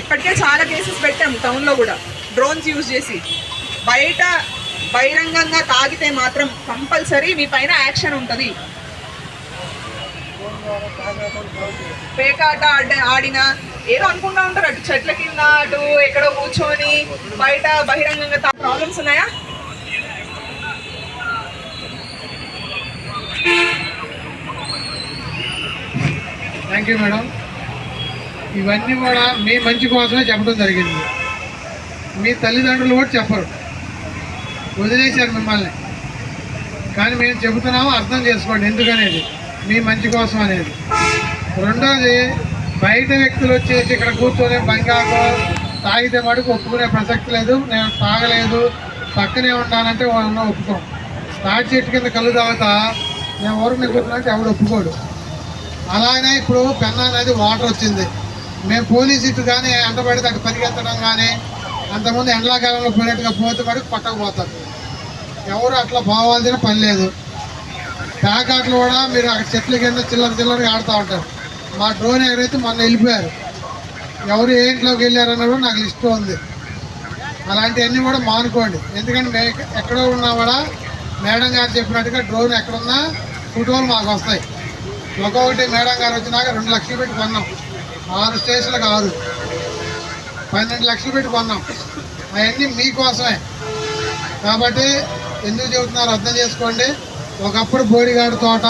ఇప్పటికే చాలా కేసెస్ పెట్టాం టౌన్లో కూడా. డ్రోన్స్ యూజ్ చేసి. బయట బహిరంగంగా తాగితే మాత్రం కంపల్సరీ మీ పైన యాక్షన్ ఉంటుంది. పేకాట ఆడ ఆడినా ఏదో అనుకుంటా ఉంటారు అటు చెట్ల కింద అటు ఎక్కడో కూర్చొని బయట బహిరంగంగా ప్రాబ్లమ్స్ ఉన్నాయా? థ్యాంక్ యూ మేడం ఇవన్నీ కూడా మీ మంచి కోసమే చెప్పడం జరిగింది. మీ తల్లిదండ్రులు కూడా చెప్పరు. వదిలేశారు మిమ్మల్ని. కానీ మేము చెబుతున్నాము అర్థం చేసుకోండి ఎందుకనేది. మీ మంచి కోసం అనేది. రెండోది బయట వ్యక్తులు వచ్చేసి ఇక్కడ కూర్చొని బంగాకో తాగితే మటుకు ఒప్పుకునే ప్రసక్తి లేదు. నేను తాగలేదు. పక్కనే ఉంటానంటే వాళ్ళని ఒప్పుకోం. స్టార్ట్ చెట్టు కింద కళ్ళు తాగుతా నేను ఊరికి కూర్చున్నట్టు ఎవడు ఒప్పుకోడు. అలానే ఇప్పుడు పెన్నా అనేది వాటర్ వచ్చింది. మేము పోలీస్ ఇటు కానీ ఎండ పడితే అటు పరిగెత్తడం కానీ అంతకుముందు ఎండాకాలంలో పోయినట్టుగా పోతే మటుకు పట్టకపోతారు. ఎవరు అట్లా పోవాల్సిన పని లేదు. ప్యాకాట్లు కూడా మీరు అక్కడ చెట్ల కింద చిల్లర చిల్లరగా ఆడుతూ ఉంటారు. మా డ్రోన్ ఎగరైతే మొన్న వెళ్ళిపోయారు ఎవరు ఏ ఇంట్లోకి వెళ్ళారన్న కూడా నాకు లిస్ట్ ఉంది. అలాంటివన్నీ కూడా మానుకోండి. ఎందుకంటే మే ఎక్కడో ఉన్నా కూడా మేడం గారు చెప్పినట్టుగా డ్రోన్ ఎక్కడున్నా ఫోటోలు మాకు వస్తాయి. ఒక్కొక్కటి మేడం గారు వచ్చినాక రెండు లక్షలు పెట్టి కొన్నాం. ఆరు స్టేషన్లకు ఆరు పన్నెండు లక్షలు పెట్టి కొన్నాం. అవన్నీ మీకోసమే. కాబట్టి ఎందుకు చెబుతున్నారు అర్థం చేసుకోండి. ఒకప్పుడు బోడిగాడు తోట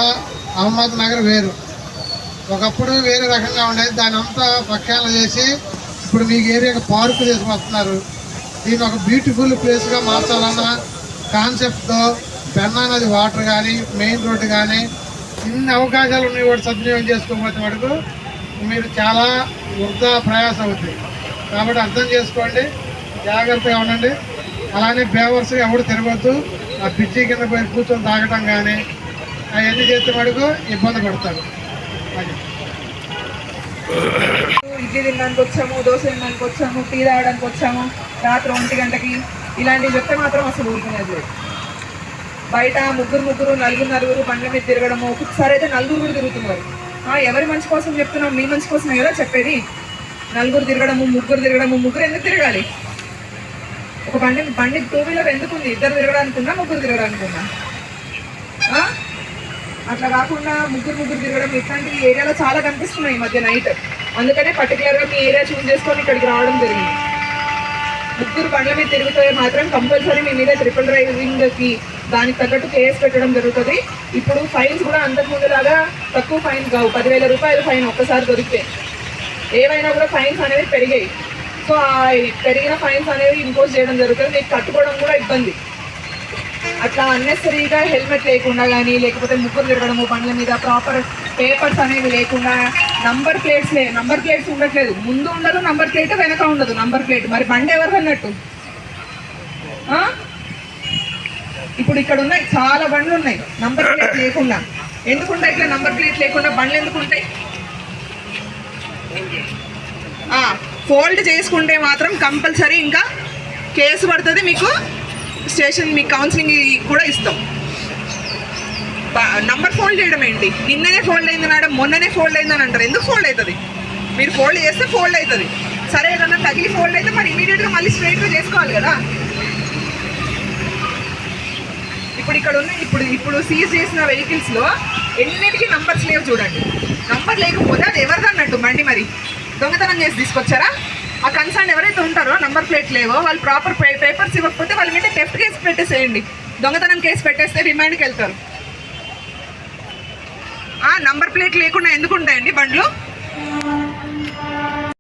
అహ్మద్ నగర్ వేరు. ఒకప్పుడు వేరే రకంగా ఉండేది. దాని అంతా పక్కాలు చేసి ఇప్పుడు మీకు ఏరియాకి పార్కు తీసుకొస్తున్నారు దీన్ని ఒక బ్యూటిఫుల్ ప్లేస్గా మార్చాలన్న కాన్సెప్ట్తో పెన్నా నది వాటర్ కానీ మెయిన్ రోడ్డు కానీ ఇన్ని అవకాశాలు ఉన్నాయి కూడా సద్వినియోగం చేసుకోకపోతే వాడుకు. మీరు చాలా వృధా ప్రయాసం అవుతుంది కాబట్టి అర్థం చేసుకోండి. జాగ్రత్తగా ఉండండి. అలానే బేవర్స్ ఎవడు తిరగొద్దు. ఆ పిచ్చి కింద పోయి కూర్చొని తాగటం కానీ అవన్నీ చేస్తే మటుకు ఇబ్బంది పడతారు. అది. ఇడ్లీ తినడానికి వచ్చాము దోశ తినడానికి వచ్చాము టీ తాగడానికి వచ్చాము రాత్రి ఒంటి గంటకి. ఇలాంటివి చెప్తే మాత్రం అసలు ఊరుకునేది లేదు. బయట ముగ్గురు ముగ్గురు నలుగురు నలుగురు బండ్ల మీద తిరగడము ఒకసారి అయితే నలుగురు కూడా తిరుగుతున్నారు. ఎవరి మంచి కోసం చెప్తున్నాం మీ మంచి కోసమే కదా చెప్పేది. నలుగురు తిరగడము ముగ్గురు తిరగడము ముగ్గురు ఎందుకు తిరగాలి? ఒక బండి బండి టూ వీలర్ ఎందుకు ఉంది ఇద్దరు తిరగడానికి ముగ్గురు తిరగడానుకున్నా అట్లా కాకుండా ముగ్గురు ముగ్గురు తిరగడం ఇట్లాంటి ఏరియాలో చాలా కనిపిస్తున్నాయి ఈ మధ్య నైట్ అందుకనే పర్టికులర్గా మీ ఏరియా చూస్ చేసుకొని ఇక్కడికి రావడం జరిగింది. ముగ్గురు బండ్ల మీద తిరుగుతే మాత్రం కంపల్సరీ మీ మీద ట్రిపుల్ డ్రైవింగ్కి దానికి తగ్గట్టు కేసు పెట్టడం జరుగుతుంది. ఇప్పుడు ఫైన్స్ కూడా అంతకు ముందులాగా తక్కువ ఫైన్ కావు. పదివేల రూపాయలు ఫైన్ ఒక్కసారి దొరికితే. ఏవైనా కూడా ఫైన్స్ అనేవి పెరిగాయి. సో ఆ పెరిగిన ఫైన్స్ అనేవి ఇంపోజ్ చేయడం జరుగుతుంది. మీకు కట్టుకోవడం కూడా ఇబ్బంది. అట్లా అన్నెసరీగా హెల్మెట్ లేకుండా కానీ లేకపోతే ముగ్గురు తిరగడము బండ్ల మీద ప్రాపర్ పేపర్స్ అనేవి లేకుండా నంబర్ ప్లేట్స్ లేదు నంబర్ ప్లేట్స్ ఉండట్లేదు. ముందు ఉండదు నంబర్ ప్లేట్ వెనక ఉండదు నంబర్ ప్లేట్. మరి బండి ఎవరు అన్నట్టు? ఇప్పుడు ఇక్కడ ఉన్నాయి చాలా బండ్లు ఉన్నాయి. నంబర్ ప్లేట్ లేకుండా. ఎందుకుంటాయి ఇట్లా నంబర్ ప్లేట్ లేకుండా బండ్లు ఎందుకు ఉంటాయి ఫోల్డ్ చేసుకుంటే మాత్రం కంపల్సరీ ఇంకా కేసు పడుతుంది మీకు స్టేషన్ మీకు కౌన్సిలింగ్ కూడా ఇస్తాం. నంబర్ ఫోల్డ్ చేయడం ఏంటి? నిన్ననే ఫోల్డ్ అయింది మేడం మొన్ననే ఫోల్డ్ అయిందని అంటారు. ఎందుకు ఫోల్డ్ అవుతుంది? మీరు ఫోల్డ్ చేస్తే ఫోల్డ్ అవుతుంది. సరే ఏదన్నా తగిలి ఫోల్డ్ అయితే మరి ఇమీడియట్గా మళ్ళీ స్ట్రైట్గా చేసుకోవాలి కదా? ఇప్పుడు ఇక్కడ ఉన్న ఇప్పుడు ఇప్పుడు సీజ్ చేసిన వెహికల్స్లో ఎన్నిటికీ నంబర్స్ లేవు చూడండి. నంబర్ లేకపోతే అది ఎవరిదన్నట్టు మండి బండి మరి? దొంగతనం చేసి తీసుకొచ్చారా? ఆ కన్సర్న్ ఎవరైతే ఉంటారో నంబర్ ప్లేట్ లేవో వాళ్ళు ప్రాపర్ పేపర్స్ ఇవ్వకపోతే వాళ్ళ మీద టెఫ్ట్ కేసు పెట్టేసేయండి. దొంగతనం కేసు పెట్టేస్తే రిమాండ్కి వెళ్తారు. నంబర్ ప్లేట్ లేకుండా ఎందుకు ఉంటాయండి బండ్లు?